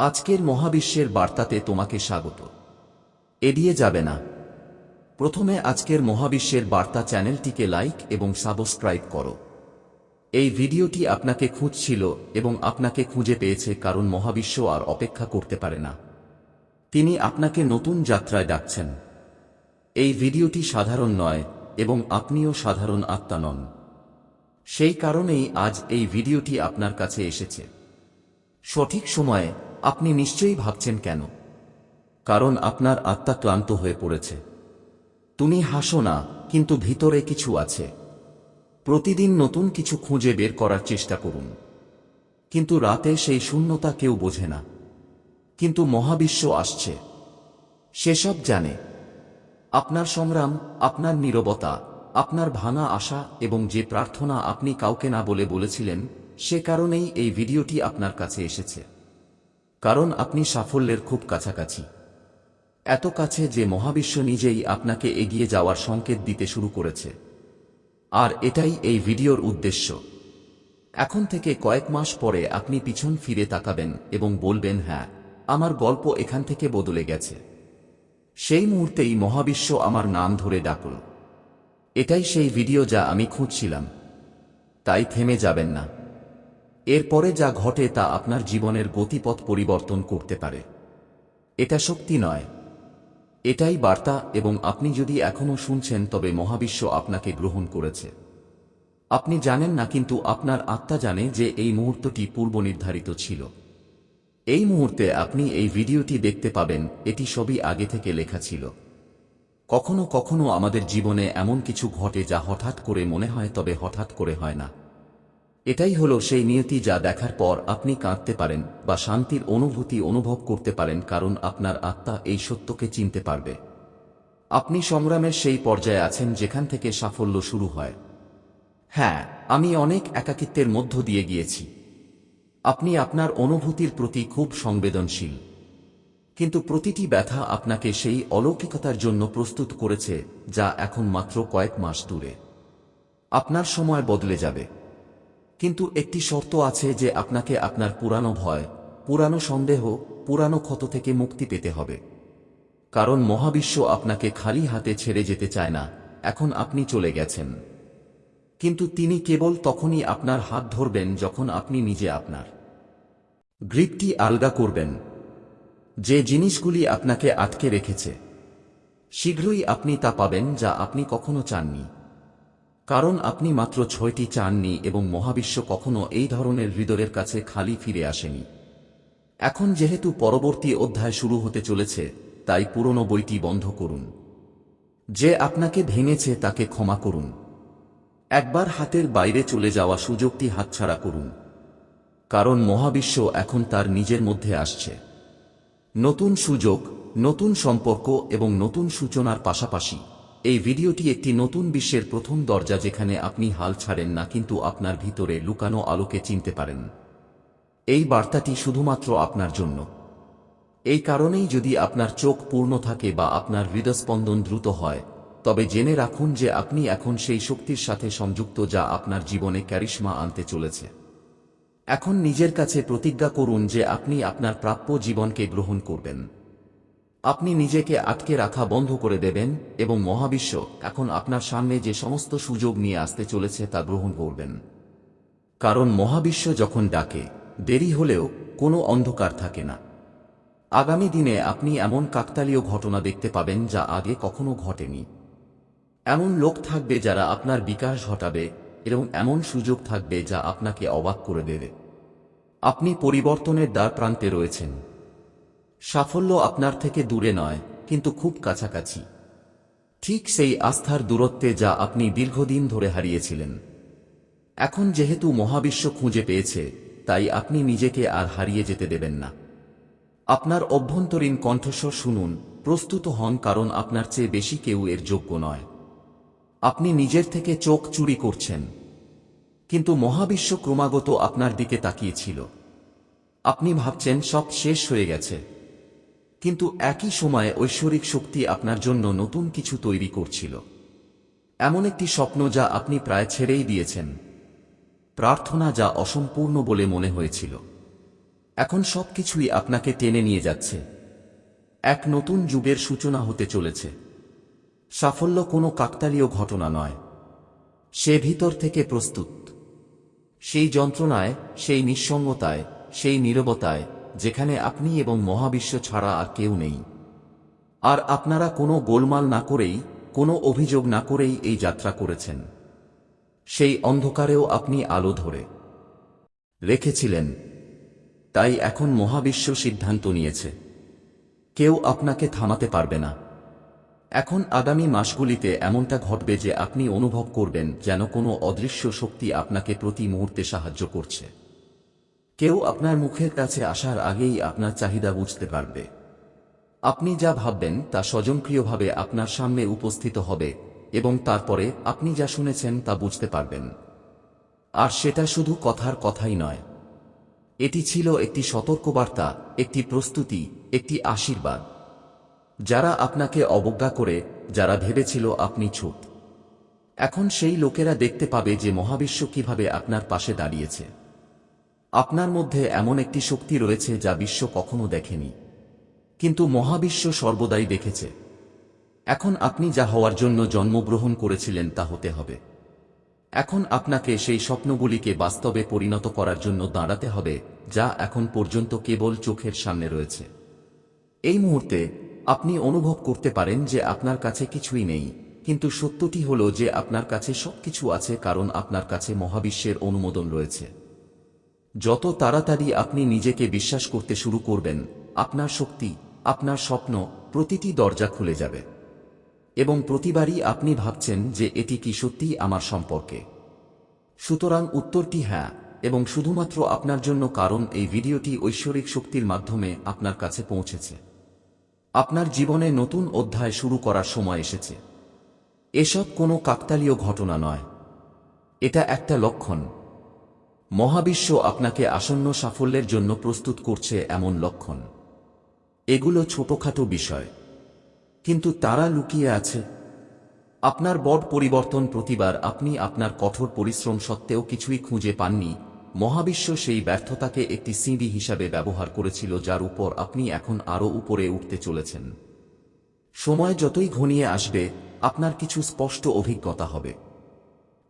আজকের মহাবিশ্বের বার্তাতে তোমাকে স্বাগত। এড়িয়ে যাবে না। প্রথমে আজকের মহাবিশ্বের বার্তা চ্যানেলটিকে লাইক এবং সাবস্ক্রাইব করো। এই ভিডিওটি আপনাকে খুঁজছিল এবং আপনাকে খুঁজে পেয়েছে কারণ মহাবিশ্ব আর অপেক্ষা করতে পারে না। তিনি আপনাকে নতুন যাত্রায় ডাকছেন। এই ভিডিওটি সাধারণ নয় এবং আপনিও সাধারণ আত্মা নন। সেই কারণেই আজ এই ভিডিওটি আপনার কাছে এসেছে। সঠিক সময়ে আপনি নিশ্চয়ই ভাবছেন কেন? কারণ আপনার আত্মা ক্লান্ত হয়ে পড়েছে। তুমি হাসো না, কিন্তু ভিতরে কিছু আছে। প্রতিদিন নতুন কিছু খুঁজে বের করার চেষ্টা করুন। কিন্তু রাতে সেই শূন্যতা কেউ বোঝে না। কিন্তু মহাবিশ্ব আসছে। সেসব জানে। আপনার সংগ্রাম, আপনার নীরবতা, আপনার ভাঙা আশা এবং যে প্রার্থনা আপনি কাউকে না বলে বলেছিলেন, সে কারণেই এই ভিডিওটি আপনার কাছে এসেছে। কারণ আপনি সাফল্যের খুব কাছাকাছি। এত কাছে যে মহাবিশ্ব নিজেই আপনাকে এগিয়ে যাওয়ার সংকেত দিতে শুরু করেছে। আর এটাই এই ভিডিওর উদ্দেশ্য। এখন থেকে কয়েক মাস পরে আপনি পিছন ফিরে তাকাবেন এবং বলবেন হ্যাঁ আমার গল্প এখান থেকে বদলে গেছে। সেই মুহূর্তেই মহাবিশ্ব আমার নাম ধরে ডাকল। এটাই সেই ভিডিও যা আমি খুঁজছিলাম। তাই থেমে যাবেন না। এরপরে যা ঘটে তা আপনার জীবনের গতিপথ পরিবর্তন করতে পারে। এটা শক্তি নয়। এটাই বার্তা এবং আপনি যদি এখনও শুনছেন তবে মহাবিশ্ব আপনাকে গ্রহণ করেছে। আপনি জানেন না কিন্তু আপনার আত্মা জানে যে এই মুহূর্তটি পূর্ব নির্ধারিত ছিল। এই মুহূর্তে আপনি এই ভিডিওটি দেখতে পাবেন, এটি সবই আগে থেকে লেখা ছিল। কখনো কখনো আমাদের জীবনে এমন কিছু ঘটে যা হঠাৎ করে মনে হয় তবে হঠাৎ করে হয় না। এটাই হলো সেই নিয়তি যা দেখার পর আপনি কাঁদতে পারেন বা শান্তির অনুভূতি অনুভব করতে পারেন কারণ আপনার আত্মা এই সত্যকে চিনতে পারবে। আপনি সংগ্রামের সেই পর্যায়ে আছেন যেখান থেকে সাফল্য শুরু হয়। হ্যাঁ আমি অনেক একাকিত্বের মধ্য দিয়ে গিয়েছি। আপনি আপনার অনুভূতির প্রতি খুব সংবেদনশীল। কিন্তু প্রতিটি ব্যথা আপনাকে সেই অলৌকিকতার জন্য প্রস্তুত করেছে যা এখন মাত্র কয়েক মাস দূরে। আপনার সময় বদলে যাবে। কিন্তু একটি শর্ত আছে যে আপনাকে আপনার পুরানো ভয়, পুরানো সন্দেহ, পুরানো ক্ষত থেকে মুক্তি পেতে হবে। কারণ মহাবিশ্ব আপনাকে খালি হাতে ছেড়ে যেতে চায় না, এখন আপনি চলে গেছেন। কিন্তু তিনি কেবল তখনই আপনার হাত ধরবেন যখন আপনি নিজে আপনার গ্রিপটি আলগা করবেন। যে জিনিসগুলি আপনাকে আটকে রেখেছে, শীঘ্রই আপনি তা পাবেন যা আপনি কখনো চাননি। কারণ আপনি মাত্র ছয়টি চাননি এবং মহাবিশ্ব কখনো এই ধরনের হৃদয়ের কাছে খালি ফিরে আসেনি। এখন যেহেতু পরবর্তী অধ্যায় শুরু হতে চলেছে, তাই পুরনো বইটি বন্ধ করুন। যে আপনাকে ভেঙেছে তাকে ক্ষমা করুন। একবার হাতের বাইরে চলে যাওয়া সুযোগটি হাতছাড়া করুন। কারণ মহাবিশ্ব এখন তার নিজের মধ্যে আসছে। নতুন সুযোগ, নতুন সম্পর্ক এবং নতুন সূচনার পাশাপাশি এই ভিডিওটি একটি নতুন বিশ্বের প্রথম দরজা যেখানে আপনি হাল ছাড়েন না কিন্তু আপনার ভিতরে লুকানো আলোকে চিনতে পারেন। এই বার্তাটি শুধুমাত্র আপনার জন্য। এই কারণেই যদি আপনার চোখ পূর্ণ থাকে বা আপনার হৃদস্পন্দন দ্রুত হয়, তবে জেনে রাখুন যে আপনি এখন সেই শক্তির সাথে সংযুক্ত যা আপনার জীবনে ক্যারিশমা আনতে চলেছে। এখন নিজের কাছে প্রতিজ্ঞা করুন যে আপনি আপনার প্রাপ্য জীবনকে গ্রহণ করবেন। আপনি নিজেকে আটকে রাখা বন্ধ করে দেবেন এবং মহাবিশ্ব এখন আপনার সামনে যে সমস্ত সুযোগ নিয়ে আসতে চলেছে তা গ্রহণ করবেন। কারণ মহাবিশ্ব যখন ডাকে, দেরি হলেও কোনো অন্ধকার থাকে না। আগামী দিনে আপনি এমন কাকতালীয় ঘটনা দেখতে পাবেন যা আগে কখনো ঘটেনি। এমন লোক থাকবে যারা আপনার বিকাশ ঘটাবে এবং এমন সুযোগ থাকবে যা আপনাকে অবাক করে দেবে। আপনি পরিবর্তনের দ্বার প্রান্তে রয়েছেন। সাফল্য আপনার থেকে দূরে নয়, কিন্তু খুব কাছাকাছি। ঠিক সেই আস্থার দূরত্বে যা আপনি দীর্ঘদিন ধরে হারিয়েছিলেন। এখন যেহেতু মহাবিশ্ব খুঁজে পেয়েছে, তাই আপনি নিজেকে আর হারিয়ে যেতে দেবেন না। আপনার অভ্যন্তরীণ কণ্ঠস্বর শুনুন, প্রস্তুত হন কারণ আপনার চেয়ে বেশি কেউ এর যোগ্য নয়। আপনি নিজের থেকে চোখ চুরি করছেন। কিন্তু মহাবিশ্ব ক্রমাগত আপনার দিকে তাকিয়েছিল আপনি ভাবছেন সব শেষ হয়ে গেছে। কিন্তু একই সময়ে ঐশ্বরিক শক্তি আপনার জন্য নতুন কিছু তৈরি করছিল। এমন একটি স্বপ্ন যা আপনি প্রায় ছেড়েই দিয়েছেন। প্রার্থনা যা অসম্পূর্ণ বলে মনে হয়েছিল। এখন সব কিছুই আপনাকে টেনে নিয়ে যাচ্ছে। এক নতুন যুগের সূচনা হতে চলেছে। সাফল্য কোনো কাকতালীয় ঘটনা নয়। সে ভিতর থেকে প্রস্তুত। সেই যন্ত্রণায়, সেই নিঃসঙ্গতায়, সেই নীরবতায় যেখানে আপনি এবং মহাবিশ্ব ছাড়া আর কেউ নেই। আর আপনারা কোনো গোলমাল না করেই, কোনো অভিযোগ না করেই এই যাত্রা করেছেন। সেই অন্ধকারেও আপনি আলো ধরে রেখেছিলেন। তাই এখন মহাবিশ্ব সিদ্ধান্ত নিয়েছে। কেউ আপনাকে থামাতে পারবে না। এখন আগামী মাসগুলিতে এমনটা ঘটবে যে আপনি অনুভব করবেন যেন কোনো অদৃশ্য শক্তি আপনাকে প্রতি মুহূর্তে সাহায্য করছে। কেউ আপনার মুখের কাছে আসার আগেই আপনার চাহিদা বুঝতে পারবে। আপনি যা ভাববেন তা স্বজনপ্রিয়ভাবে আপনার সামনে উপস্থিত হবে এবং তারপরে আপনি যা শুনেছেন তা বুঝতে পারবেন। আর সেটা শুধু কথার কথাই নয়। এটি ছিল একটি সতর্কবার্তা, একটি প্রস্তুতি, একটি আশীর্বাদ। যারা আপনাকে অবজ্ঞা করে, যারা ভেবেছিল আপনি ছুট। এখন সেই লোকেরা দেখতে পাবে যে মহাবিশ্ব কীভাবে আপনার পাশে দাঁড়িয়েছে। আপনার মধ্যে এমন একটি শক্তি রয়েছে যা বিশ্ব কখনো দেখেনি। কিন্তু মহাবিশ্ব সর্বদাই দেখেছে। এখন আপনি যা হওয়ার জন্য জন্মগ্রহণ করেছিলেন তা হতে হবে। এখন আপনাকে সেই স্বপ্নগুলিকে বাস্তবে পরিণত করার জন্য দাঁড়াতে হবে, যা এখন পর্যন্ত কেবল চোখের সামনে রয়েছে। এই মুহূর্তে আপনি অনুভব করতে পারেন যে আপনার কাছে কিছুই নেই, কিন্তু সত্যটি হল যে আপনার কাছে সবকিছু আছে কারণ আপনার কাছে মহাবিশ্বের অনুমোদন রয়েছে। যত তাড়াতাড়ি আপনি নিজেকে বিশ্বাস করতে শুরু করবেন, আপনার শক্তি, আপনার স্বপ্ন প্রতিটি দরজা খুলে যাবে। এবং প্রতিবারই আপনি ভাবছেন যে এটি কি সত্যিই আমার সম্পর্কে। সুতরাং উত্তরটি হ্যাঁ এবং শুধুমাত্র আপনার জন্য কারণ এই ভিডিওটি ঐশ্বরিক শক্তির মাধ্যমে আপনার কাছে পৌঁছেছে। আপনার জীবনে নতুন অধ্যায় শুরু করার সময় এসেছে। এসব কোনো কাকতালীয় ঘটনা নয়। এটা একটা লক্ষণ। মহাবিশ্ব আপনাকে আসন্ন সাফল্যের জন্য প্রস্তুত করছে এমন লক্ষণ। এগুলো ছোটখাটো বিষয়। কিন্তু তারা লুকিয়ে আছে। আপনার বড় পরিবর্তন প্রতিবার আপনি আপনার কঠোর পরিশ্রম সত্ত্বেও কিছুই খুঁজে পাননি। মহাবিশ্ব সেই ব্যর্থতাকে একটি সিঁড়ি হিসাবে ব্যবহার করেছিল যার উপর আপনি এখন আরও উপরে উঠতে চলেছেন। সময় যতই ঘনিয়ে আসবে, আপনার কিছু স্পষ্ট অভিজ্ঞতা হবে।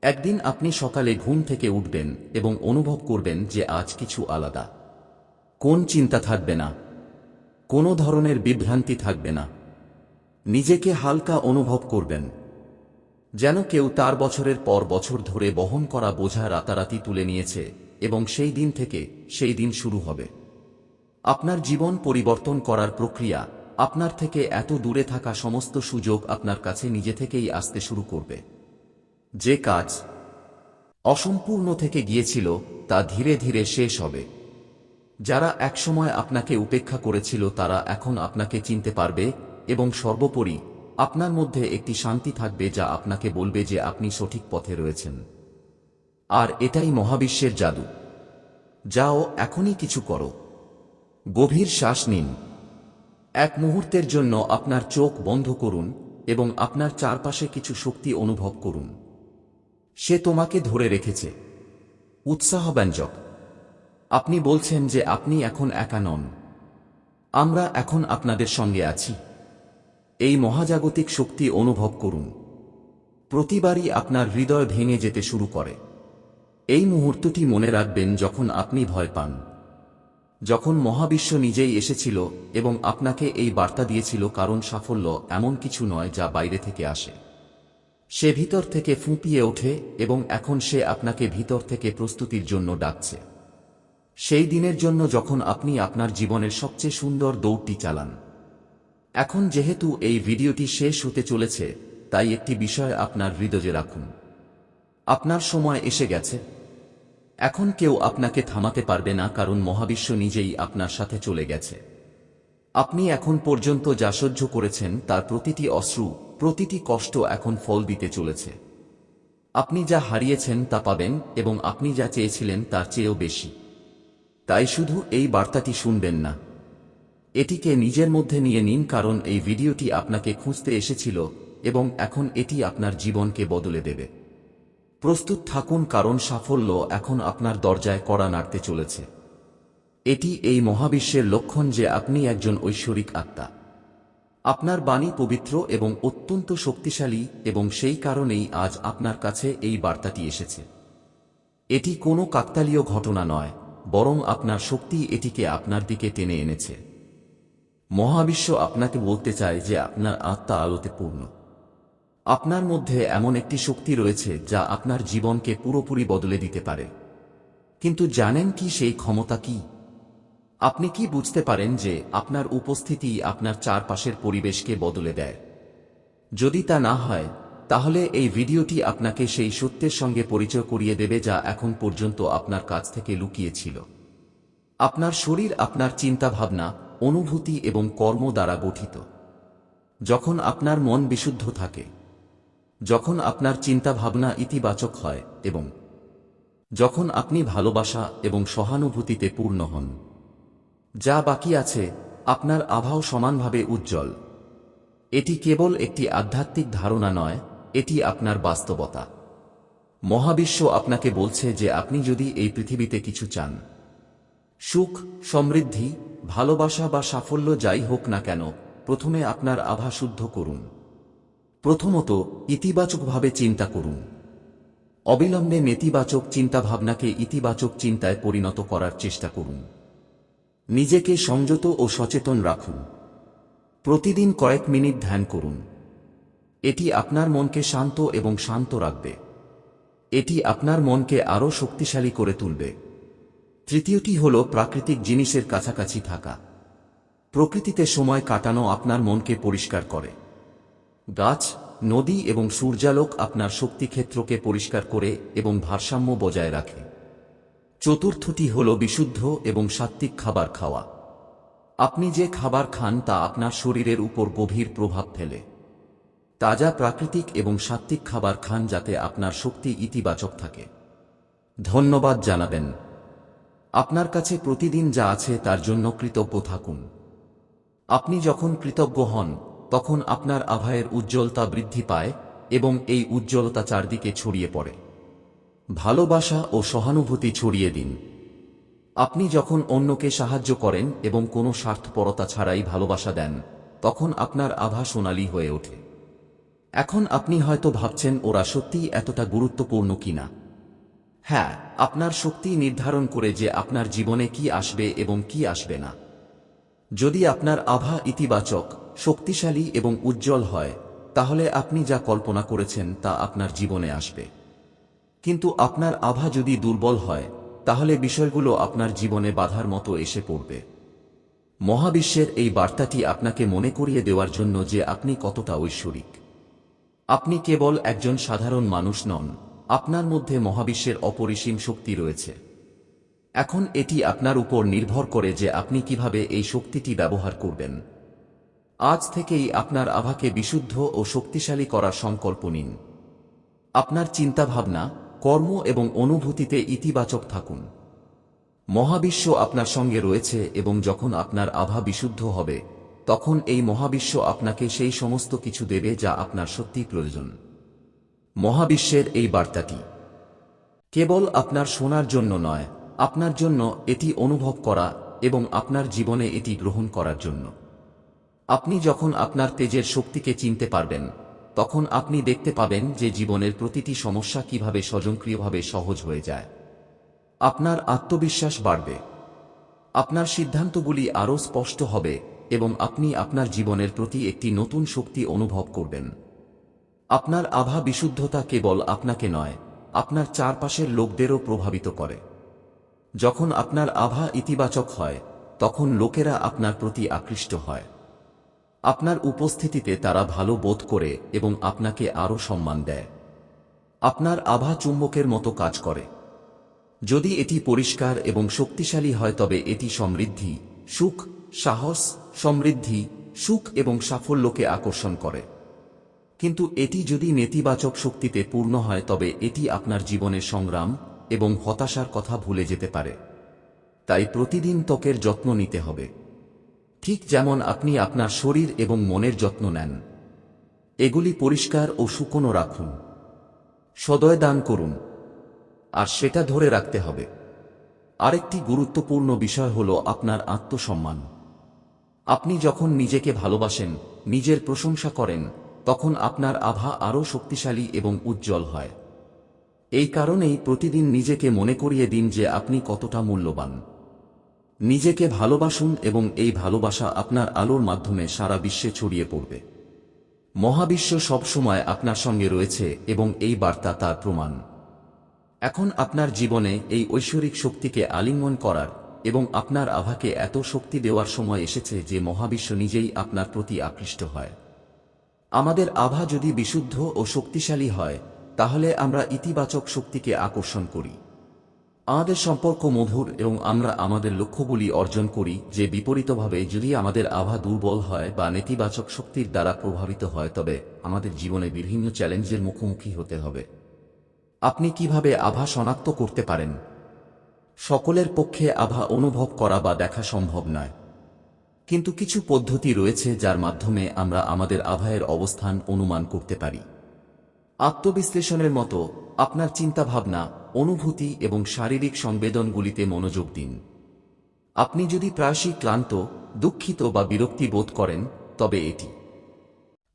একদিন আপনি সকালে ঘুম থেকে উঠবেন এবং অনুভব করবেন যে আজ কিছু আলাদা। কোন চিন্তা থাকবে না। কোনো ধরনের বিভ্রান্তি থাকবে না। নিজেকে হালকা অনুভব করবেন। যেন কেউ তার বছরের পর বছর ধরে বহন করা বোঝা রাতারাতি তুলে নিয়েছে এবং সেই দিন থেকে সেই দিন শুরু হবে। আপনার জীবন পরিবর্তন করার প্রক্রিয়া, আপনার থেকে এত দূরে থাকা সমস্ত সুযোগ আপনার কাছে নিজে থেকেই আসতে শুরু করবে। যে কাজ অসম্পূর্ণ থেকে গিয়েছিল, তা ধীরে ধীরে শেষ হবে। যারা একসময় আপনাকে উপেক্ষা করেছিল, তারা এখন আপনাকে চিনতে পারবে এবং সর্বোপরি আপনার মধ্যে একটি শান্তি থাকবে যা আপনাকে বলবে যে আপনি সঠিক পথে রয়েছেন। আর এটাই মহাবিশ্বের জাদু। যাও, এখনই কিছু করো। গভীর শ্বাস নিন। এক মুহূর্তের জন্য আপনার চোখ বন্ধ করুন এবং আপনার চারপাশে কিছু শক্তি অনুভব করুন। সে তোমাকে ধরে রেখেছে। উৎসাহব্যঞ্জক। আপনি বলছেন যে আপনি এখন একা নন। আমরা এখন আপনাদের সঙ্গে আছি। এই মহাজাগতিক শক্তি অনুভব করুন। প্রতিবারই আপনার হৃদয় ভেঙে যেতে শুরু করে। এই মুহূর্তটি মনে রাখবেন যখন আপনি ভয় পান। যখন মহাবিশ্ব নিজেই এসেছিল এবং আপনাকে এই বার্তা দিয়েছিল কারণ সাফল্য এমন কিছু নয় যা বাইরে থেকে আসে। সে ভিতর থেকে ফুঁপিয়ে ওঠে এবং এখন সে আপনাকে ভিতর থেকে প্রস্তুতির জন্য ডাকছে। সেই দিনের জন্য যখন আপনি আপনার জীবনের সবচেয়ে সুন্দর দৌড়টি চালান। এখন যেহেতু এই ভিডিওটি শেষ হতে চলেছে, তাই একটি বিষয় আপনার হৃদয়ে রাখুন। আপনার সময় এসে গেছে। এখন কেউ আপনাকে থামাতে পারবে না কারণ মহাবিশ্ব নিজেই আপনার সাথে চলে গেছে। আপনি এখন পর্যন্ত যা সহ্য করেছেন, তার প্রতিটি অশ্রু প্রতিটি কষ্ট এখন ফল দিতে চলেছে। আপনি যা হারিয়েছেন তা পাবেন এবং আপনি যা চেয়েছিলেন তার চেয়েও বেশি। তাই শুধু এই বার্তাটি শুনবেন না। এটিকে নিজের মধ্যে নিয়ে নিন কারণ এই ভিডিওটি আপনাকে খুঁজতে এসেছিল এবং এখন এটি আপনার জীবনকে বদলে দেবে। প্রস্তুত থাকুন কারণ সাফল্য এখন আপনার দরজায় কড়া নাড়তে চলেছে। এটি এই মহাবিশ্বের লক্ষণ যে আপনি একজন ঐশ্বরিক আত্মা। আপনার বাণী পবিত্র এবং অত্যন্ত শক্তিশালী এবং সেই কারণেই আজ আপনার কাছে এই বার্তাটি এসেছে। এটি কোনো কাকতালীয় ঘটনা নয়, বরং আপনার শক্তি এটিকে আপনার দিকে টেনে এনেছে। মহাবিশ্ব আপনাকে বলতে চায় যে আপনার আত্মা আলোতে পূর্ণ। আপনার মধ্যে এমন একটি শক্তি রয়েছে যা আপনার জীবনকে পুরোপুরি বদলে দিতে পারে। কিন্তু জানেন কি সেই ক্ষমতা কি? আপনি কি বুঝতে পারেন যে আপনার উপস্থিতি আপনার চারপাশের পরিবেশকে বদলে দেয়? যদি তা না হয়, তাহলে এই ভিডিওটি আপনাকে সেই সত্যের সঙ্গে পরিচয় করিয়ে দেবে যা এখন পর্যন্ত আপনার কাছ থেকে লুকিয়েছিল। আপনার শরীর আপনার চিন্তাভাবনা, অনুভূতি এবং কর্ম দ্বারা গঠিত। যখন আপনার মন বিশুদ্ধ থাকে, যখন আপনার চিন্তাভাবনা ইতিবাচক হয় এবং যখন আপনি ভালোবাসা এবং সহানুভূতিতে পূর্ণ হন। যা বাকি আছে, আপনার আভাও সমানভাবে উজ্জ্বল। এটি কেবল একটি আধ্যাত্মিক ধারণা নয়, এটি আপনার বাস্তবতা। মহাবিশ্ব আপনাকে বলছে যে আপনি যদি এই পৃথিবীতে কিছু চান, সুখ, সমৃদ্ধি, ভালোবাসা বা সাফল্য যাই হোক না কেন, প্রথমে আপনার আভা শুদ্ধ করুন। প্রথমত, ইতিবাচকভাবে চিন্তা করুন। অবিলম্বে নেতিবাচক চিন্তাভাবনাকে ইতিবাচক চিন্তায় পরিণত করার চেষ্টা করুন। নিজেকে সংযত ও সচেতন রাখুন। প্রতিদিন কয়েক মিনিট ধ্যান করুন। এটি আপনার মনকে শান্ত এবং শান্ত রাখবে। এটি আপনার মনকে আরও শক্তিশালী করে তুলবে। তৃতীয়টি হল প্রাকৃতিক জিনিসের কাছাকাছি থাকা। প্রকৃতিতে সময় কাটানো আপনার মনকে পরিষ্কার করে। গাছ, নদী এবং সূর্যালোক আপনার শক্তিক্ষেত্রকে পরিষ্কার করে এবং ভারসাম্য বজায় রাখে। চতুর্থটি হল বিশুদ্ধ এবং সাত্ত্বিক খাবার খাওয়া। আপনি যে খাবার খান তা আপনার শরীরের উপর গভীর প্রভাব ফেলে। তাজা প্রাকৃতিক এবং সাত্ত্বিক খাবার খান যাতে আপনার শক্তি ইতিবাচক থাকে। ধন্যবাদ জানাবেন। আপনার কাছে প্রতিদিন যা আছে তার জন্য কৃতজ্ঞ থাকুন। আপনি যখন কৃতজ্ঞ হন, তখন আপনার আভায়ের উজ্জ্বলতা বৃদ্ধি পায় এবং এই উজ্জ্বলতা চারদিকে ছড়িয়ে পড়ে। ভালোবাসা ও সহানুভূতি ছড়িয়ে দিন। আপনি যখন অন্যকে সাহায্য করেন এবং কোনো স্বার্থপরতা ছাড়াই ভালোবাসা দেন, তখন আপনার আভা সোনালী হয়ে ওঠে। এখন আপনি হয়তো ভাবছেন, ওরা সত্যিই এতটা গুরুত্বপূর্ণ কিনা? হ্যাঁ আপনার শক্তি নির্ধারণ করে যে আপনার জীবনে কি আসবে এবং কি আসবে না। যদি আপনার আভা ইতিবাচক, শক্তিশালী এবং উজ্জ্বল হয়, তাহলে আপনি যা কল্পনা করেছেন তা আপনার জীবনে আসবে। কিন্তু আপনার আভা যদি দুর্বল হয়, তাহলে বিষয়গুলো আপনার জীবনে বাধার মতো এসে পড়বে। মহাবিশ্বের এই বার্তাটি আপনাকে মনে করিয়ে দেওয়ার জন্য যে আপনি কতটা ঐশ্বরিক। আপনি কেবল একজন সাধারণ মানুষ নন, আপনার মধ্যে মহাবিশ্বের অপরিসীম শক্তি রয়েছে। এখন এটি আপনার উপর নির্ভর করে যে আপনি কীভাবে এই শক্তিটি ব্যবহার করবেন। আজ থেকেই আপনার আভাকে বিশুদ্ধ ও শক্তিশালী করার সংকল্প নিন। আপনার চিন্তাভাবনা কর্ম এবং অনুভূতিতে ইতিবাচক থাকুন। মহাবিশ্ব আপনার সঙ্গে রয়েছে এবং যখন আপনার আভা বিশুদ্ধ হবে, তখন এই মহাবিশ্ব আপনাকে সেই সমস্ত কিছু দেবে যা আপনার সত্যি প্রয়োজন। মহাবিশ্বের এই বার্তাটি, কেবল আপনার শোনার জন্য নয়, আপনার জন্য এটি অনুভব করা এবং আপনার জীবনে এটি গ্রহণ করার জন্য। আপনি যখন আপনার তেজের শক্তিকে চিনতে পারবেন তখন আপনি দেখতে পাবেন যে জীবনের প্রতিটি সমস্যা কীভাবে স্বজনক্রিয়ভাবে সহজ হয়ে যায়। আপনার আত্মবিশ্বাস বাড়বে। আপনার সিদ্ধান্তগুলি আরও স্পষ্ট হবে এবং আপনি আপনার জীবনের প্রতি একটি নতুন শক্তি অনুভব করবেন। আপনার আভা বিশুদ্ধতা কেবল আপনাকে নয়, আপনার চারপাশের লোকদেরও প্রভাবিত করে। যখন আপনার আভা ইতিবাচক হয়, তখন লোকেরা আপনার প্রতি আকৃষ্ট হয়। আপনার উপস্থিতিতে তারা ভালো বোধ করে এবং আপনাকে আরও সম্মান দেয়। আপনার আভা চুম্বকের মতো কাজ করে। যদি এটি পরিষ্কার এবং শক্তিশালী হয় তবে এটি সমৃদ্ধি, সুখ, সাহস, সমৃদ্ধি, সুখ এবং সাফল্যকে আকর্ষণ করে। কিন্তু এটি যদি নেতিবাচক শক্তিতে পূর্ণ হয় তবে এটি আপনার জীবনের সংগ্রাম এবং হতাশার কথা ভুলে যেতে পারে। তাই প্রতিদিন ত্বকের যত্ন নিতে হবে। ঠিক যেমন আপনি আপনার শরীর এবং মনের যত্ন নেন। এগুলি পরিষ্কার ও শুকনো রাখুন। সদয় দান করুন। আর সেটা ধরে রাখতে হবে। আরেকটি গুরুত্বপূর্ণ বিষয় হল আপনার আত্মসম্মান। আপনি যখন নিজেকে ভালোবাসেন, নিজের প্রশংসা করেন, তখন আপনার আভা আরও শক্তিশালী এবং উজ্জ্বল হয়। এই কারণেই প্রতিদিন নিজেকে মনে করিয়ে দিন যে আপনি কতটা মূল্যবান। নিজেকে ভালোবাসুন এবং এই ভালোবাসা আপনার আলোর মাধ্যমে সারা বিশ্বে ছড়িয়ে পড়বে। মহাবিশ্ব সবসময় আপনার সঙ্গে রয়েছে এবং এই বার্তা তার প্রমাণ। এখন আপনার জীবনে এই ঐশ্বরিক শক্তিকে আলিঙ্গন করার এবং আপনার আভাকে এত শক্তি দেওয়ার সময় এসেছে যে মহাবিশ্ব নিজেই আপনার প্রতি আকৃষ্ট হয়। আমাদের আভা যদি বিশুদ্ধ ও শক্তিশালী হয়, তাহলে আমরা ইতিবাচক শক্তিকে আকর্ষণ করি। আমাদের সম্পর্ক মধুর এবং আমরা আমাদের লক্ষ্যগুলি অর্জন করি, যে বিপরীতভাবে যদি আমাদের আভা দুর্বল হয় বা নেতিবাচক শক্তির দ্বারা প্রভাবিত হয়, তবে আমাদের জীবনে বিভিন্ন চ্যালেঞ্জের মুখোমুখি হতে হবে। আপনি কীভাবে আভা শনাক্ত করতে পারেন? সকলের পক্ষে আভা অনুভব করা বা দেখা সম্ভব নয়। কিন্তু কিছু পদ্ধতি রয়েছে যার মাধ্যমে আমরা আমাদের আভায়ের অবস্থান অনুমান করতে পারি। আত্মবিশ্লেষণের মতো আপনার চিন্তাভাবনা অনুভূতি এবং শারীরিক সংবেদনগুলিতে মনোযোগ দিন। আপনি যদি প্রায়শই ক্লান্ত, দুঃখিত বা বিরক্তি বোধ করেন, তবে এটি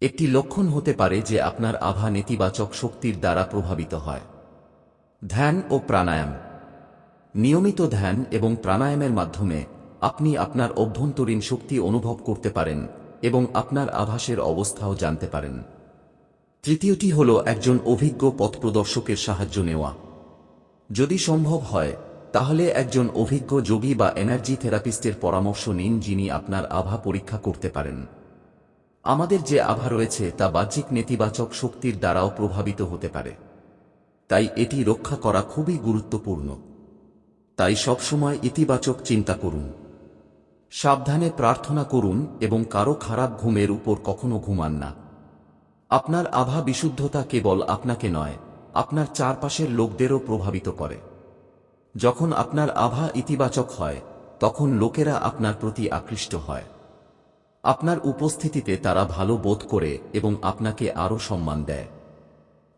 একটি লক্ষণ হতে পারে যে আপনার আভা নেতিবাচক শক্তির দ্বারা প্রভাবিত হয়। ধ্যান ও প্রাণায়াম। নিয়মিত ধ্যান এবং প্রাণায়ামের মাধ্যমে আপনি আপনার অভ্যন্তরীণ শক্তি অনুভব করতে পারেন এবং আপনার আভাসের অবস্থাও জানতে পারেন। তৃতীয়টি হল একজন অভিজ্ঞ পথপ্রদর্শকের সাহায্য নেওয়া। যদি সম্ভব হয়, তাহলে একজন অভিজ্ঞ যোগী বা এনার্জি থেরাপিস্টের পরামর্শ নিন যিনি আপনার আভা পরীক্ষা করতে পারেন। আমাদের যে আভা রয়েছে তা বাহ্যিক নেতিবাচক শক্তির দ্বারাও প্রভাবিত হতে পারে। তাই এটি রক্ষা করা খুবই গুরুত্বপূর্ণ। তাই সবসময় ইতিবাচক চিন্তা করুন। সাবধানে প্রার্থনা করুন এবং কারও খারাপ ঘুমের উপর কখনো ঘুমান না। আপনার আভা বিশুদ্ধতা কেবল আপনাকে নয় আপনার চারপাশের লোকদেরও প্রভাবিত করে। যখন আপনার আভা ইতিবাচক হয়, তখন লোকেরা আপনার প্রতি আকৃষ্ট হয়। আপনার উপস্থিতিতে তারা ভালো বোধ করে এবং আপনাকে আরও সম্মান দেয়।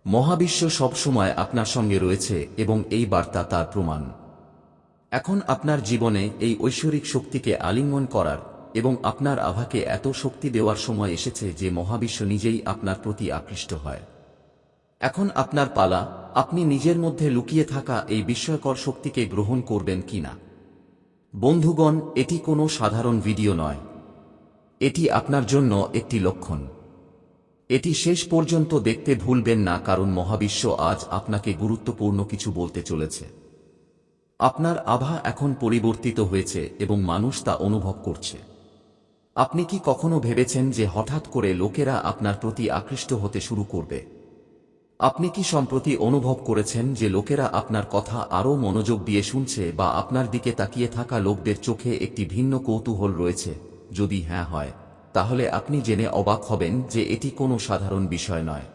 মহাবিশ্ব সবসময় আপনার সঙ্গে রয়েছে এবং এই বার্তা তার প্রমাণ। এখন আপনার জীবনে এই ঐশ্বরিক শক্তিকে আলিঙ্গন করার এবং আপনার আভাকে এত শক্তি দেওয়ার সময় এসেছে যে মহাবিশ্ব নিজেই আপনার প্রতি আকৃষ্ট হয়। এখন আপনার পালা, আপনি নিজের মধ্যে লুকিয়ে থাকা এই বিস্ময়কর শক্তিকে গ্রহণ করবেন কিনা বন্ধুগণ, এটি কোনো সাধারণ ভিডিও নয়। এটি আপনার জন্য একটি লক্ষণ। এটি শেষ পর্যন্ত দেখতে ভুলবেন না কারণ মহাবিশ্ব আজ আপনাকে গুরুত্বপূর্ণ কিছু বলতে চলেছে। আপনার আভা এখন পরিবর্তিত হয়েছে এবং মানুষ তা অনুভব করছে। আপনি কি কখনো ভেবেছেন যে হঠাৎ করে লোকেরা আপনার প্রতি আকৃষ্ট হতে শুরু করবে? আপনি কি সম্প্রতি অনুভব করেছেন যে লোকেরা আপনার কথা আরও মনোযোগ দিয়ে শুনছে বা আপনার দিকে তাকিয়ে থাকা লোকদের চোখে একটি ভিন্ন কৌতূহল রয়েছে? যদি হ্যাঁ হয়, তাহলে আপনি জেনে অবাক হবেন যে এটি কোনো সাধারণ বিষয় নয়।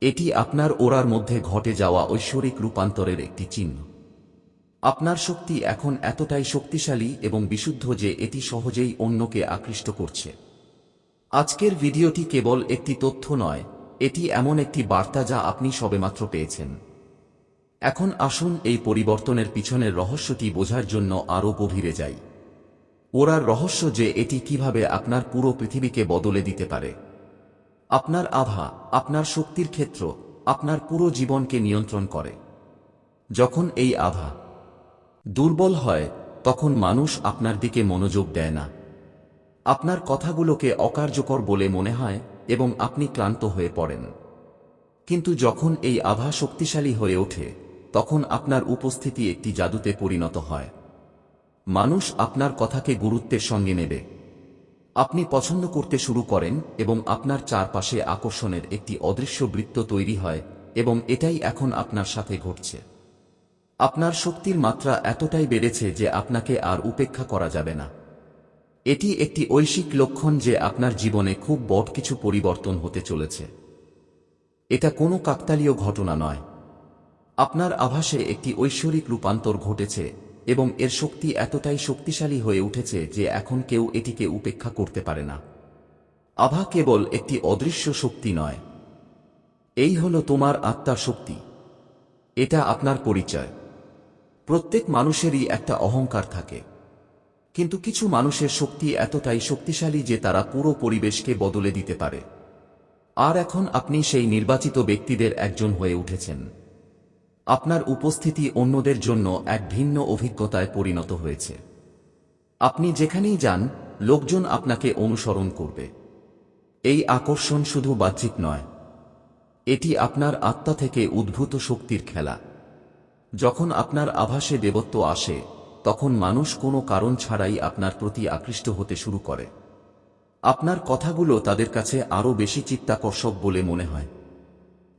এটি আপনার ওরার মধ্যে ঘটে যাওয়া ঐশ্বরিক রূপান্তরের একটি চিহ্ন। আপনার শক্তি এখন এতটাই শক্তিশালী এবং বিশুদ্ধ যে এটি সহজেই অন্যকে আকৃষ্ট করছে। আজকের ভিডিওটি কেবল একটি তথ্য নয় এটি এমন একটি বার্তা যা আপনি সবেমাত্র পেয়েছেন। এখন আসুন এই পরিবর্তনের পিছনের রহস্যটি বোঝার জন্য আরও গভীরে যাই। ওরার রহস্য যে এটি কীভাবে আপনার পুরো পৃথিবীকে বদলে দিতে পারে। আপনার আভা, আপনার শক্তির ক্ষেত্র, আপনার পুরো জীবনকে নিয়ন্ত্রণ করে। যখন এই আভা দুর্বল হয়, তখন মানুষ আপনার দিকে মনোযোগ দেয় না। আপনার কথাগুলোকে অকার্যকর বলে মনে হয় এবং আপনি ক্লান্ত হয়ে পড়েন। কিন্তু যখন এই আভা শক্তিশালী হয়ে ওঠে, তখন আপনার উপস্থিতি একটি জাদুতে পরিণত হয়। মানুষ আপনার কথাকে গুরুত্বের সঙ্গে নেবে। আপনি পছন্দ করতে শুরু করেন এবং আপনার চারপাশে আকর্ষণের একটি অদৃশ্য বৃত্ত তৈরি হয় এবং এটাই এখন আপনার সাথে ঘটছে। আপনার শক্তির মাত্রা এতটাই বেড়েছে যে আপনাকে আর উপেক্ষা করা যাবে না। এটি একটি ঐশিক লক্ষণ যে আপনার জীবনে খুব বড় কিছু পরিবর্তন হতে চলেছে। এটা কোনো কাকতালীয় ঘটনা নয়। আপনার আভাসে একটি ঐশ্বরিক রূপান্তর ঘটেছে এবং এর শক্তি এতটাই শক্তিশালী হয়ে উঠেছে যে এখন কেউ এটিকে উপেক্ষা করতে পারে না। আভা কেবল একটি অদৃশ্য শক্তি নয়। এই হল তোমার আত্মার শক্তি। এটা আপনার পরিচয়। প্রত্যেক মানুষেরই একটা অহংকার থাকে। কিন্তু কিছু মানুষের শক্তি এতটাই শক্তিশালী যে তারা পুরো পরিবেশকে বদলে দিতে পারে। আর এখন আপনি সেই নির্বাচিত ব্যক্তিদের একজন হয়ে উঠেছেন। আপনার উপস্থিতি অন্যদের জন্য এক ভিন্ন অভিজ্ঞতায় পরিণত হয়েছে। আপনি যেখানেই যান, লোকজন আপনাকে অনুসরণ করবে। এই আকর্ষণ শুধু বাহ্যিক নয়। এটি আপনার আত্মা থেকে উদ্ভূত শক্তির খেলা। যখন আপনার আভাসে দেবত্ব আসে তখন মানুষ কোনো কারণ ছাড়াই আপনার প্রতি আকৃষ্ট হতে শুরু করে। আপনার কথাগুলো তাদের কাছে আরও বেশি চিত্তাকর্ষক বলে মনে হয়।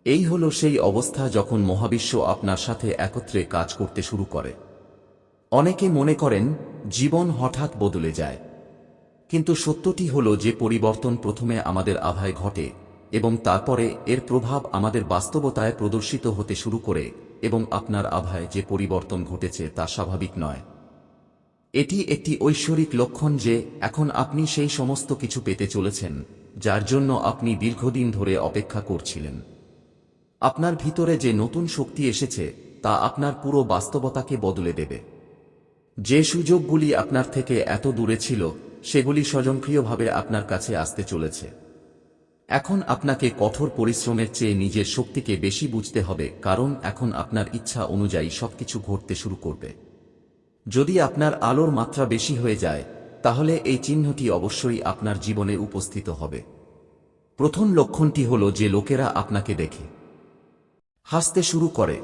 এই হল সেই অবস্থা যখন মহাবিশ্ব আপনার সাথে একত্রে কাজ করতে শুরু করে। অনেকে মনে করেন, জীবন হঠাৎ বদলে যায়। কিন্তু সত্যটি হল যে পরিবর্তন প্রথমে আমাদের আভায় ঘটে এবং তারপরে এর প্রভাব আমাদের বাস্তবতায় প্রদর্শিত হতে শুরু করে এবং আপনার আভায় যে পরিবর্তন ঘটেছে তা স্বাভাবিক নয়। এটি একটি ঐশ্বরিক লক্ষণ যে, এখন আপনি সেই সমস্ত কিছু পেতে চলেছেন, যার জন্য আপনি দীর্ঘদিন ধরে অপেক্ষা করছিলেন। আপনার ভিতরে যে নতুন শক্তি এসেছে, তা আপনার পুরো বাস্তবতাকে বদলে দেবে। যে সুযোগগুলি আপনার থেকে এত দূরে ছিল, সেগুলি স্বয়ংক্রিয়ভাবে আপনার কাছে আসতে চলেছে। এখন আপনাকে কঠোর পরিশ্রমের চেয়ে নিজের শক্তিকে বেশি বুঝতে হবে, কারণ এখন আপনার ইচ্ছা অনুযায়ী সবকিছু ঘটতে শুরু করবে। যদি আপনার আলোর মাত্রা বেশি হয়ে যায়, তাহলে এই চিহ্নটি অবশ্যই আপনার জীবনে উপস্থিত হবে। প্রথম লক্ষণটি হল যে লোকেরা আপনাকে দেখে। হাসতে শুরু করে।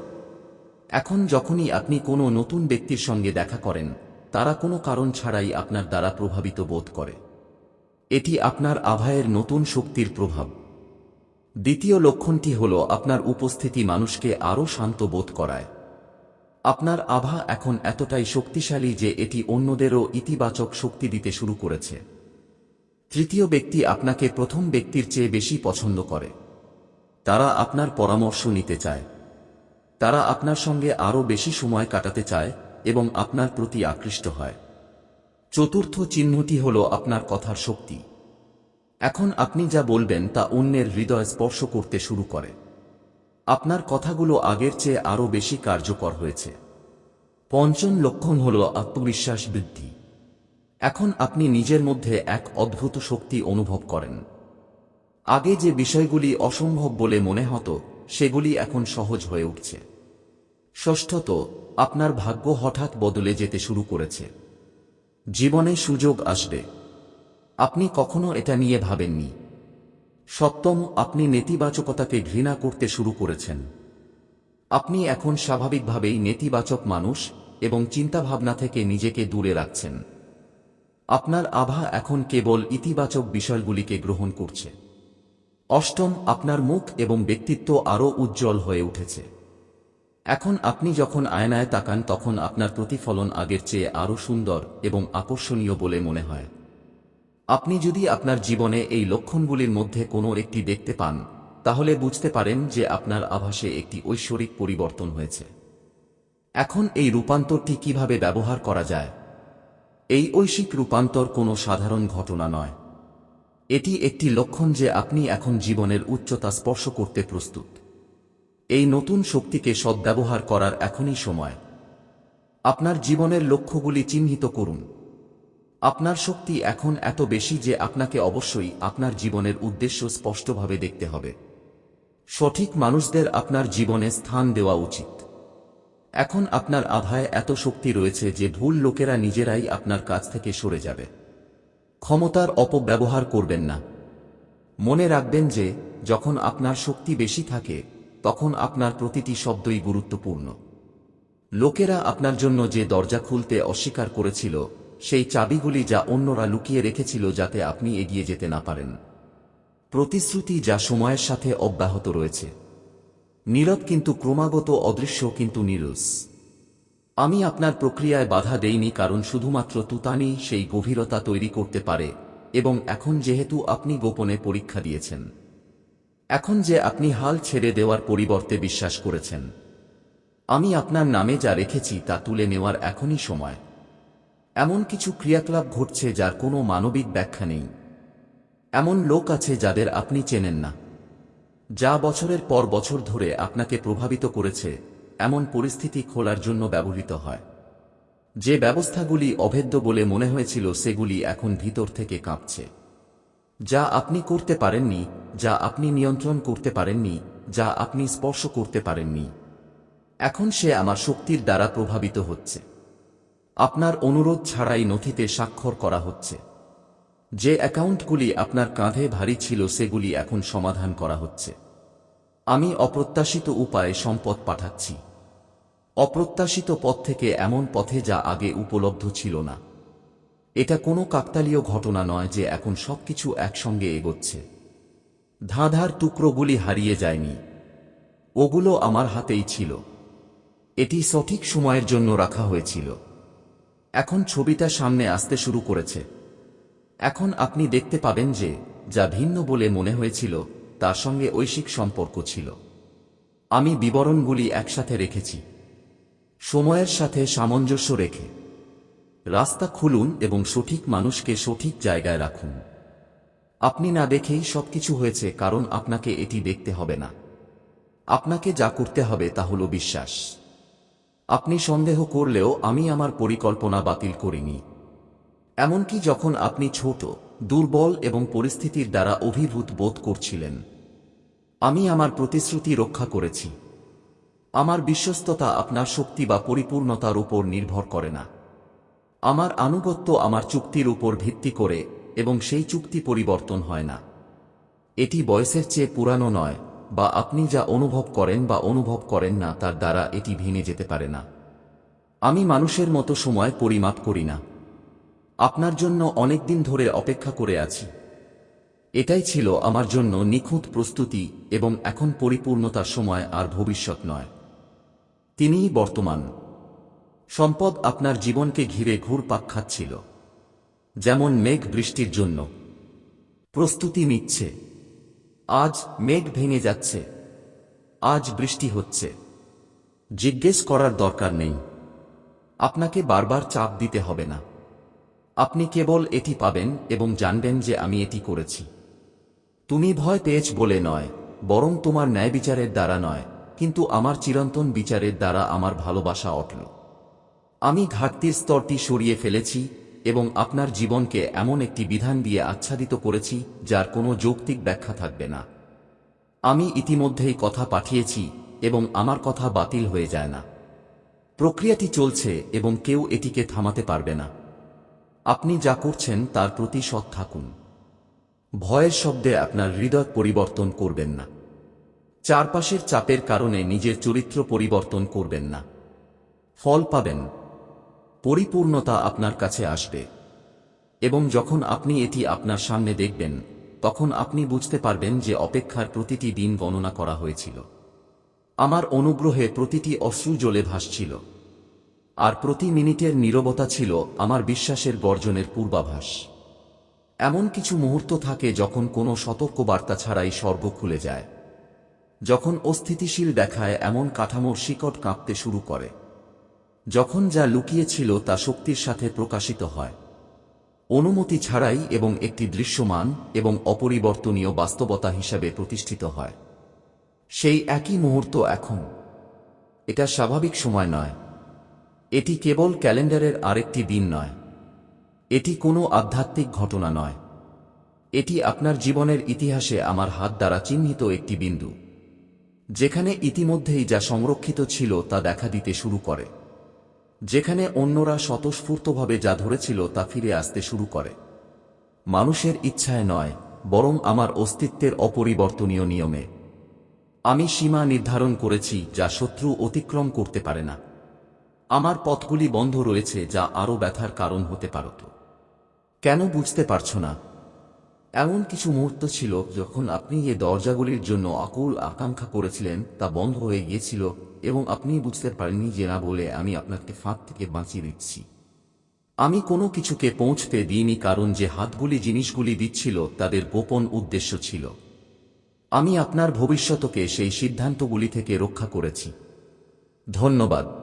এখন যখনই আপনি কোনো নতুন ব্যক্তির সঙ্গে দেখা করেন, তারা কোনো কারণ ছাড়াই আপনার দ্বারা প্রভাবিত বোধ করে। এটি আপনার আভায়ের নতুন শক্তির প্রভাব। দ্বিতীয় লক্ষণটি হল আপনার উপস্থিতি মানুষকে আরও শান্ত বোধ করায়। আপনার আভা এখন এতটাই শক্তিশালী যে এটি অন্যদেরও ইতিবাচক শক্তি দিতে শুরু করেছে। তৃতীয় ব্যক্তি আপনাকে প্রথম ব্যক্তির চেয়ে বেশি পছন্দ করে। তারা আপনার পরামর্শ নিতে চায়। তারা আপনার সঙ্গে আরও বেশি সময় কাটাতে চায় এবং আপনার প্রতি আকৃষ্ট হয়। চতুর্থ চিহ্নটি হল আপনার কথার শক্তি। এখন আপনি যা বলবেন তা অন্যের হৃদয় স্পর্শ করতে শুরু করে। আপনার কথাগুলো আগের চেয়ে আরও বেশি কার্যকর হয়েছে। পঞ্চম লক্ষণ হল আত্মবিশ্বাস বৃদ্ধি। এখন আপনি নিজের মধ্যে এক অদ্ভুত শক্তি অনুভব করেন। আগে যে বিষয়গুলি অসম্ভব বলে মনে হতো, সেগুলি এখন সহজ হয়ে উঠছে। ষষ্ঠত, আপনার ভাগ্য হঠাৎ বদলে যেতে শুরু করেছে। জীবনে সুযোগ আসবে। আপনি কখনো এটা নিয়ে ভাবেননি। সপ্তম, আপনি নেতিবাচকতাকে ঘৃণা করতে শুরু করেছেন। আপনি এখন স্বাভাবিকভাবেই নেতিবাচক মানুষ এবং চিন্তাভাবনা থেকে নিজেকে দূরে রাখছেন। আপনার আভা এখন কেবল ইতিবাচক বিষয়গুলিকে গ্রহণ করছে। অষ্টম, আপনার মুখ এবং ব্যক্তিত্ব আরও উজ্জ্বল হয়ে উঠেছে। এখন আপনি যখন আয়নায় তাকান, তখন আপনার প্রতিফলন আগের চেয়ে আরও সুন্দর এবং আকর্ষণীয় বলে মনে হয়। আপনি যদি আপনার জীবনে এই লক্ষণগুলির মধ্যে কোনো একটি দেখতে পান, তাহলে বুঝতে পারেন যে আপনার আভাসে একটি ঐশ্বরিক পরিবর্তন হয়েছে। এখন এই রূপান্তরটি কীভাবে ব্যবহার করা যায়? এই ঐশিক রূপান্তর কোনো সাধারণ ঘটনা নয়। এটি একটি লক্ষণ যে আপনি এখন জীবনের উচ্চতা স্পর্শ করতে প্রস্তুত। এই নতুন শক্তিকে সদ্ব্যবহার করার এখনই সময়। আপনার জীবনের লক্ষ্যগুলি চিহ্নিত করুন। আপনার শক্তি এখন এত বেশি যে আপনাকে অবশ্যই আপনার জীবনের উদ্দেশ্য স্পষ্টভাবে দেখতে হবে। সঠিক মানুষদের আপনার জীবনে স্থান দেওয়া উচিত। এখন আপনার আভায় এত শক্তি রয়েছে যে ভুল লোকেরা নিজেরাই আপনার কাছ থেকে সরে যাবে। ক্ষমতার অপব্যবহার করবেন না। মনে রাখবেন যে, যখন আপনার শক্তি বেশি থাকে, তখন আপনার প্রতিটি শব্দই গুরুত্বপূর্ণ। লোকেরা আপনার জন্য যে দরজা খুলতে অস্বীকার করেছিল সেই চাবিগুলি যা অন্যরা লুকিয়ে রেখেছিল যাতে আপনি এগিয়ে যেতে না পারেন। প্রতিশ্রুতি যা সময়ের সাথে অব্যাহত রয়েছে। নীরব কিন্তু ক্রমাগত অদৃশ্য কিন্তু নিরস। আমি আপনার প্রক্রিয়ায় বাধা দেইনি কারণ শুধুমাত্র তুতানি সেই গভীরতা তৈরি করতে পারে এবং এখন যেহেতু আপনি গোপনে পরীক্ষা দিয়েছেন। এখন যে আপনি হাল ছেড়ে দেওয়ার পরিবর্তে বিশ্বাস করেছেন। আমি আপনার নামে যা রেখেছি তা তুলে নেওয়ার এখনই সময়। এমন কিছু ক্রিয়াকলাপ ঘটছে যার কোনো মানবিক ব্যাখ্যা নেই। এমন লোক আছে যাদের আপনি চেনেন না। যা বছরের পর বছর ধরে আপনাকে প্রভাবিত করেছে, এমন পরিস্থিতি খোলার জন্য ব্যবহৃত হয়। যে ব্যবস্থাগুলি অভেদ্য বলে মনে হয়েছিল সেগুলি এখন ভিতর থেকে কাঁপছে। যা আপনি করতে পারেননি, যা আপনি নিয়ন্ত্রণ করতে পারেননি, যা আপনি স্পর্শ করতে পারেননি। এখন সে আমার শক্তির দ্বারা প্রভাবিত হচ্ছে। আপনার অনুরোধ ছাড়াই নথিতে স্বাক্ষর করা হচ্ছে। যে অ্যাকাউন্টগুলি আপনার কাঁধে ভারী ছিল সেগুলি এখন সমাধান করা হচ্ছে। আমি অপ্রত্যাশিত উপায়ে সম্পদ পাঠাচ্ছি। অপ্রত্যাশিত পথ থেকে এমন পথে যা আগে উপলব্ধ ছিল না। এটা কোনো কাকতালীয় ঘটনা নয় যে এখন সবকিছু একসঙ্গে এগোচ্ছে। ধাঁধার টুকরোগুলি হারিয়ে যায়নি। ওগুলো আমার হাতেই ছিল। এটি সঠিক সময়ের জন্য রাখা হয়েছিল। এখন ছবিটা সামনে আসতে শুরু করেছে। এখন আপনি দেখতে পাবেন যে, যা ভিন্ন বলে মনে হয়েছিল, তার সঙ্গে ঐশিক সম্পর্ক ছিল। আমি বিবরণগুলি একসাথে রেখেছি। সময়ের সাথে সামঞ্জস্য রেখে। রাস্তা খুলুন এবং সঠিক মানুষকে সঠিক জায়গায় রাখুন। আপনি না দেখেই সবকিছু হয়েছে, কারণ আপনাকে এটি দেখতে হবে না। আপনাকে যা করতে হবে তা হল বিশ্বাস। আপনি সন্দেহ করলেও আমি আমার পরিকল্পনা বাতিল করিনি। এমনকি যখন আপনি ছোট, দুর্বল এবং পরিস্থিতির দ্বারা অভিভূত বোধ করছিলেন, আমি আমার প্রতিশ্রুতি রক্ষা করেছি। আমার বিশ্বস্ততা আপনার শক্তি বা পরিপূর্ণতার উপর নির্ভর করে না। আমার আনুগত্য আমার চুক্তির উপর ভিত্তি করে এবং সেই চুক্তি পরিবর্তন হয় না। এটি বয়সের চেয়ে পুরানো নয়। বা আপনি যা অনুভব করেন বা অনুভব করেন না, তার দ্বারা এটি ভেঙে যেতে পারে না। আমি মানুষের মতো সময় পরিমাপ করি না। আপনার জন্য অনেক দিন ধরে অপেক্ষা করে আছি। এটাই ছিল আমার জন্য নিখুঁত প্রস্তুতি এবং এখন পরিপূর্ণতার সময় আর ভবিষ্যৎ নয়। তিনিই বর্তমান। সম্পদ আপনার জীবনকে ঘিরে ঘুরপাক খাচ্ছিল। যেমন মেঘ বৃষ্টির জন্য। প্রস্তুতি নিচ্ছে আজ মেঘ ভেঙে যাচ্ছে। আজ বৃষ্টি হচ্ছে। জিজ্ঞেস করার দরকার নেই। আপনাকে বারবার চাপ দিতে হবে না। আপনি কেবল এটি পাবেন এবং জানবেন যে আমি এটি করেছি। তুমি ভয় পেয়েছ বলে নয়, বরং তোমার ন্যায় বিচারের দ্বারা নয়, কিন্তু আমার চিরন্তন বিচারের দ্বারা আমার ভালোবাসা অটল। আমি ঘাটতির স্তরটি সরিয়ে ফেলেছি এবং আপনার জীবনকে এমন একটি বিধান দিয়ে আচ্ছাদিত করেছি, যার কোনো যৌক্তিক ব্যাখ্যা থাকবে না। আমি ইতিমধ্যেই কথা পাঠিয়েছি এবং আমার কথা বাতিল হয়ে যায় না। প্রক্রিয়াটি চলছে এবং কেউ এটিকে থামাতে পারবে না। আপনি যা করছেন তার প্রতি সৎ থাকুন। ভয়ের শব্দে আপনার হৃদয় পরিবর্তন করবেন না। চারপাশের চাপের কারণে নিজের চরিত্র পরিবর্তন করবেন না। ফল পাবেন। পরিপূর্ণতা আপনার কাছে আসবে। এবং যখন আপনি এটি আপনার সামনে দেখবেন, তখন আপনি বুঝতে পারবেন যে অপেক্ষার প্রতিটি দিন গণনা করা হয়েছিল। আমার অনুগ্রহে প্রতিটি অশ্রু জ্বলে ভাসছিল। আর প্রতি মিনিটের নীরবতা ছিল আমার বিশ্বাসের গর্জনের পূর্বাভাস। এমন কিছু মুহূর্ত থাকে যখন কোনো সতর্কবার্তা ছাড়াই স্বর্গ খুলে যায়। যখন অস্থিতিশীল দেখায় এমন কাঠামোর শিকট কাঁপতে শুরু করে। যখন যা লুকিয়েছিল তা শক্তির সাথে প্রকাশিত হয়। অনুমতি ছাড়াই এবং একটি দৃশ্যমান এবং অপরিবর্তনীয় বাস্তবতা হিসাবে প্রতিষ্ঠিত হয়। সেই একই মুহূর্ত এখন। এটা স্বাভাবিক সময় নয়। এটি কেবল ক্যালেন্ডারের আরেকটি দিন নয়। এটি কোনো আধ্যাত্মিক ঘটনা নয়। এটি আপনার জীবনের ইতিহাসে আমার হাত দ্বারা চিহ্নিত একটি বিন্দু। যেখানে ইতিমধ্যেই যা সংরক্ষিত ছিল তা দেখা দিতে শুরু করে। যেখানে অন্যরা স্বতঃস্ফূর্তভাবে যা ধরেছিল তা ফিরে আসতে শুরু করে। মানুষের ইচ্ছায় নয়, বরং আমার অস্তিত্বের অপরিবর্তনীয় নিয়মে। আমি সীমা নির্ধারণ করেছি যা শত্রু অতিক্রম করতে পারে না। আমার পথগুলি বন্ধ রয়েছে যা আরও ব্যথার কারণ হতে পারত। কেন বুঝতে পারছ না? এমন কিছু মুহূর্ত ছিল যখন আপনি এ দরজাগুলির জন্য আকুল আকাঙ্ক্ষা করেছিলেন, তা বন্ধ হয়ে গিয়েছিল এবং আপনি বুঝতে পারেননি যে না বলে আমি আপনাকে ফাঁক থেকে বাঁচিয়ে দিচ্ছি। আমি কোনো কিছুকে পৌঁছতে দিইনি কারণ যে হাতগুলি জিনিসগুলি দিচ্ছিল তাদের গোপন উদ্দেশ্য ছিল। আমি আপনার ভবিষ্যতকে সেই সিদ্ধান্তগুলি থেকে রক্ষা করেছি। ধন্যবাদ।